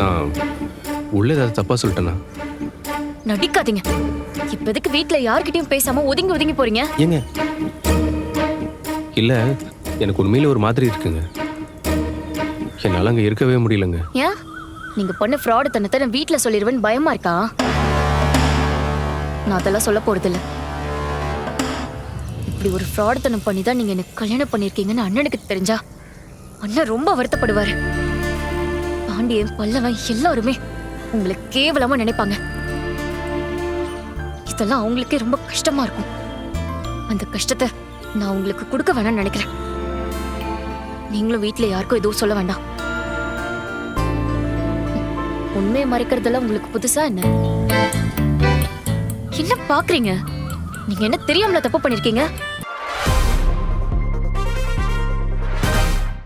நான் உள்ள ஏதாவது தப்பா சொல்லிட்டேனா? நடிக்காதீங்க. இப்ப எதுக்கு வீட்ல யார்கிட்டயும் பேசாம ஒதுங்கி ஒதுங்கி போறீங்க? ஏங்க. இல்ல எனக்கு உண்மையில ஒரு மாதிரி இருக்குங்க. என்னால அங்க இருக்கவே முடியலங்க. ஏன்? நீங்க பண்ண ஃப்ராடு தனத்தை நான் வீட்ல சொல்லிடுவேன்னு பயமா இருக்கா? நான் அதெல்லாம் சொல்ல போறதில்ல. இப்படி ஒரு ஃப்ராடு தனம் பண்ணி தான் நீங்க எனக்கு கல்யாணம் பண்ணிருக்கீங்கன்னு அண்ணனுக்கு தெரிஞ்சா அண்ணன் ரொம்ப வருத்தப்படுவாரு. பாண்டியன் பல்லவன் எல்லாருமே உங்களை கேவலமா நினைப்பாங்க. இதெல்லாம் அவங்களுக்கே ரொம்ப கஷ்டமா இருக்கும். அந்த கஷ்டத்தை நான் உங்களுக்கு கொடுக்க வேணாம்னு நினைக்கிறேன். நீங்களும் வீட்டுல யாருக்கும் எதுவும் சொல்ல வேண்டாம். உண்மையை மறைக்கிறதெல்லாம் உங்களுக்கு புதுசா என்ன? என்ன பாக்குறீங்க நீங்க என்ன தெரியாமல தப்பு பண்ணிருக்கீங்க?